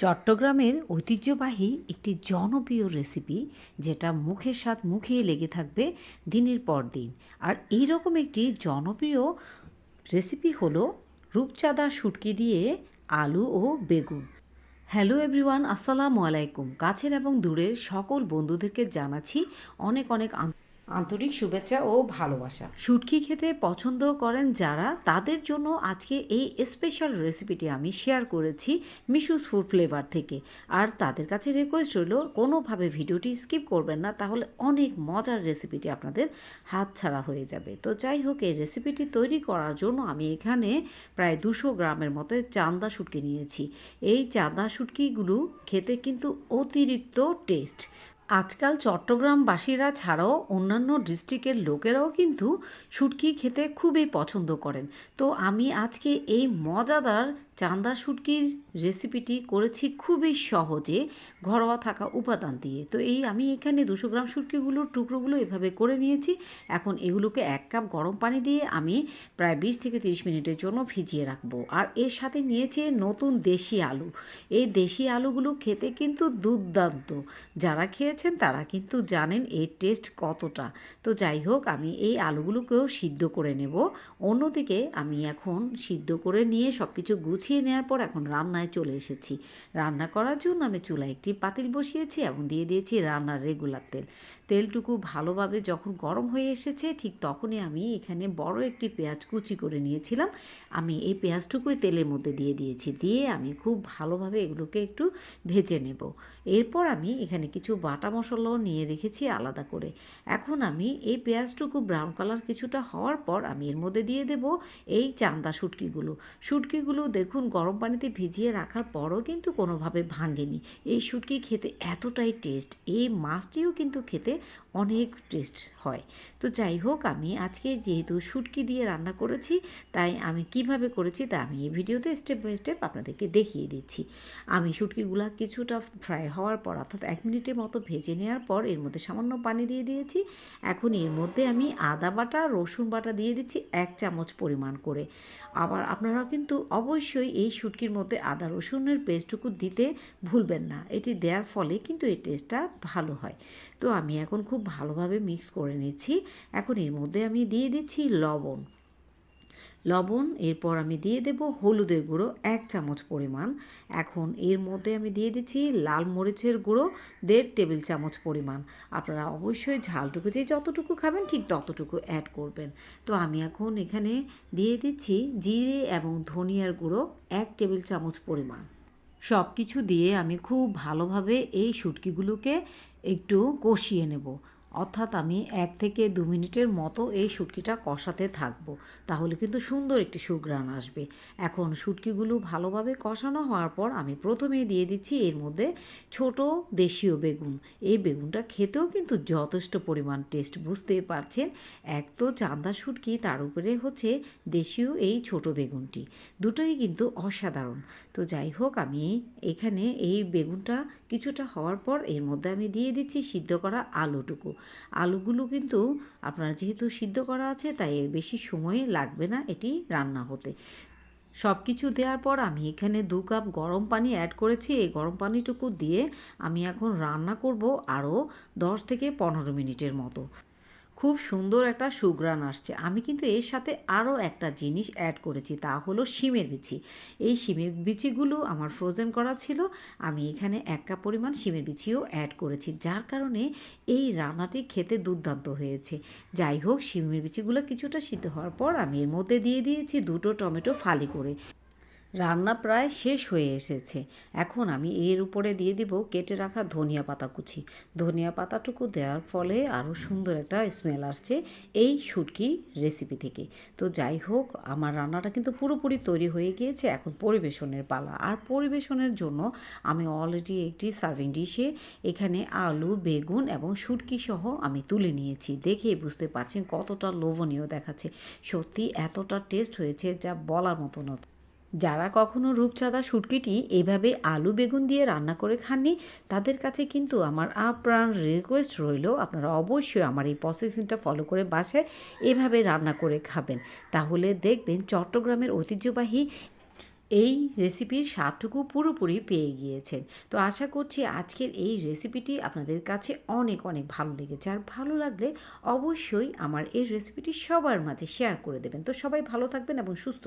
চট্টগ্রামের ঐতিহ্যবাহী একটি জনপ্রিয় রেসিপি যেটা মুখের স্বাদ মুখেই লেগে থাকবে দিনের পর দিন। আর এই রকম একটি জনপ্রিয় রেসিপি হলো রূপচাঁদা শুটকি দিয়ে আলু ও বেগুন। হ্যালো এভরিওয়ান আসসালামু আলাইকুম। কাছের এবং দূরের সকল বন্ধুদেরকে জানাচ্ছি অনেক অনেক আন্তরিক শুভেচ্ছা ও ভালোবাসা। শুটকি খেতে পছন্দ করেন যারা, তাদের জন্য আজকে এই স্পেশাল রেসিপিটি আমি শেয়ার করেছি মিশুস ফুড ফ্লেভার থেকে। আর তাদের কাছে রিকোয়েস্ট হলো কোনোভাবে ভিডিওটি স্কিপ করবেন না, তাহলে অনেক মজার রেসিপিটি আপনাদের হাত ছাড়া হয়ে যাবে। তো যাই হোক, এই রেসিপিটি তৈরি করার জন্য আমি এখানে প্রায় দুশো গ্রামের মতো চান্দা শুটকি নিয়েছি। এই চাঁদা শুটকিগুলো খেতে কিন্তু অতিরিক্ত টেস্ট আজকাল চট্টগ্রামবাসীরা ছাড়াও অন্যান্য ডিস্ট্রিক্টের লোকেরাও কিন্তু শুটকি খেতে খুবই পছন্দ করেন। তো আমি আজকে এই মজাদার চান্দা শুটকির রেসিপিটি করেছি খুবই সহজে, ঘরোয়া থাকা উপাদান দিয়ে। তো এই আমি এখানে দুশো গ্রাম শুটকিগুলোর টুকরোগুলো এভাবে করে নিয়েছি। এখন এগুলোকে এক কাপ গরম পানি দিয়ে আমি প্রায় বিশ থেকে তিরিশ মিনিটের জন্য ভিজিয়ে রাখব। আর এর সাথে নিয়েছে নতুন দেশি আলু। এই দেশি আলুগুলো খেতে কিন্তু দুর্দান্ত। যারা খেয়েছেন তারা কিন্তু জানেন এর টেস্ট কতটা। তো যাই হোক, আমি এই আলুগুলোকেও সিদ্ধ করে নেব। অন্যদিকে আমি এখন সিদ্ধ করে নিয়ে সব কিছু গুছিয়ে নেওয়ার পর এখন রান্নায় চলে এসেছি। রান্না করার জন্য আমি চুলায় একটি পাতিল বসিয়েছি এবং দিয়ে দিয়েছি রান্নার রেগুলার তেল। তেলটুকু ভালোভাবে যখন গরম হয়ে এসেছে, ঠিক তখনই আমি এখানে বড় একটি পেঁয়াজ কুচি করে নিয়েছিলাম। আমি এই পেঁয়াজটুকুই তেলের মধ্যে দিয়ে দিয়েছি। দিয়ে আমি খুব ভালোভাবে এগুলোকে একটু ভেজে নেব। এরপর আমি এখানে কিছু বাটা মশলাও নিয়ে রেখেছি আলাদা করে। এখন আমি এই পেঁয়াজটুকু ব্রাউন কালার কিছুটা হওয়ার পর আমি এর মধ্যে দিয়ে দেব এই চান্দা শুটকিগুলো। শুটকিগুলো দেখুন গরম পানিতে ভিজিয়ে রাখার পরও কিন্তু কোনোভাবে ভাঙেনি। এই শুটকি খেতে এতটাই টেস্ট এই মাছটিও কিন্তু খেতে অনেক টেস্ট হয়। তো যাই হোক, আমি আজকে যেহেতু শুটকি দিয়ে রান্না করেছি, তাই আমি কীভাবে করেছি তা আমি এই ভিডিওতে স্টেপ বাই স্টেপ আপনাদেরকে দেখিয়ে দিচ্ছি। আমি শুটকিগুলো কিছুটা ফ্রাই হওয়ার পর, অর্থাৎ এক মিনিটের মতো ভেজে নেওয়ার পর, এর মধ্যে সামান্য পানি দিয়ে দিয়েছি। এখন এর মধ্যে আমি আদা বাটা, রসুন বাটা দিয়ে দিচ্ছি এক চামচ পরিমাণ করে। আবার আপনারা কিন্তু অবশ্যই এই শুটকির মধ্যে আদা, রসুনের পেস্টটুকু দিতে ভুলবেন না। এটি দেওয়ার ফলে কিন্তু এই টেস্টটা ভালো হয়। তো আমি এখন খুব ভালোভাবে মিক্স করে নিচ্ছি। এখন এর মধ্যে আমি দিয়ে দিচ্ছি লবণ। লবণ, এরপর আমি দিয়ে দেব হলুদের গুঁড়ো, এক চামচ পরিমাণ। এখন এর মধ্যে আমি দিয়ে দিচ্ছি লাল মরিচের গুঁড়ো, দেড় টেবিল চামচ পরিমাণ। আপনারা অবশ্যই ঝালটুকু যে যতটুকু খাবেন, ঠিক ততটুকু অ্যাড করবেন। তো আমি এখন এখানে দিয়ে দিচ্ছি জিরে এবং ধনিয়ার গুঁড়ো, এক টেবিল চামচ পরিমাণ। সব কিছু দিয়ে আমি খুব ভালোভাবে এই শুটকিগুলোকে একটু কষিয়ে নেব। অর্থাৎ আমি এক থেকে দু মিনিটের মতো এই শুটকিটা কষাতে থাকব। তাহলে কিন্তু সুন্দর একটি সুগ্রান আসবে। এখন শুটকিগুলো ভালোভাবে কষানো হওয়ার পর আমি প্রথমেই দিয়ে দিচ্ছি এর মধ্যে ছোট দেশীয় বেগুন। এই বেগুনটা খেতেও কিন্তু যথেষ্ট পরিমাণ টেস্ট বুঝতে পারছেন? এক তো চান্দা শুটকি, তার উপরে হচ্ছে দেশীয় এই ছোট বেগুনটি। দুটোই কিন্তু অসাধারণ। তো যাই হোক, আমি এখানে এই বেগুনটা কিছুটা হওয়ার পর এর মধ্যে আমি দিয়ে দিচ্ছি সিদ্ধ করা আলুটুকু। আলুগুলো কিন্তু আপনার যেহেতু সিদ্ধ করা আছে, তাই বেশি সময় লাগবে না এটি রান্না হতে। সব কিছু দেওয়ার পর আমি এখানে দু কাপ গরম পানি অ্যাড করেছি। এই গরম পানিটুকু দিয়ে আমি এখন রান্না করব আরও দশ থেকে পনেরো মিনিটের মতো। খুব সুন্দর একটা সুগ্রান আসছে। আমি কিন্তু এর সাথে আরও একটা জিনিস অ্যাড করেছি, তা হলো শিমের বিচি। এই শিমের বিচিগুলো আমার ফ্রোজেন করা ছিল, আমি এখানে এক কাপ পরিমাণ শিমের বিচিও অ্যাড করেছি, যার কারণে এই রান্নাটি খেতে দুর্দান্ত হয়েছে। যাই হোক, শিমের বিচিগুলো কিছুটা সিদ্ধ হওয়ার পর আমি এর মধ্যে দিয়ে দিয়েছি দুটো টমেটো ফালি করে। রান্না প্রায় শেষ হয়ে এসেছে। এখন আমি এর উপরে দিয়ে দিব কেটে রাখা ধনিয়া পাতা কুচি। ধনিয়া পাতাটুকু দেওয়ার ফলে আরও সুন্দর একটা স্মেল আসছে এই শুটকি রেসিপি থেকে। তো যাই হোক, আমার রান্নাটা কিন্তু পুরোপুরি তৈরি হয়ে গিয়েছে এখন পরিবেশনের পালা। আর পরিবেশনের জন্য আমি অলরেডি একটি সার্ভিং ডিশে এখানে আলু, বেগুন এবং শুটকি সহ আমি তুলে নিয়েছি। দেখে বুঝতে পারছেন কতটা লোভনীয় দেখাচ্ছে। সত্যি এতটা টেস্ট হয়েছে যা বলার মতো নয়। যারা কখনো রূপচাঁদা শুটকিটি এভাবে আলু বেগুন দিয়ে রান্না করে খাননি, তাদের কাছে কিন্তু আমার আপ্রাণ রিকোয়েস্ট রইল। আপনারা অবশ্যই আমার এই প্রসেসিংটা ফলো করে বাসায় এভাবে রান্না করে খাবেন। তাহলে দেখবেন চট্টগ্রামের ঐতিহ্যবাহী এই রেসিপির স্বাদটুকু পুরোপুরি পেয়ে গিয়েছেন। তো আশা করছি আজকের এই রেসিপিটি আপনাদের কাছে অনেক অনেক ভালো লেগেছে। আর ভালো লাগলে অবশ্যই আমার এই রেসিপিটি সবার মাঝে শেয়ার করে দেবেন। তো সবাই ভালো থাকবেন এবং সুস্থ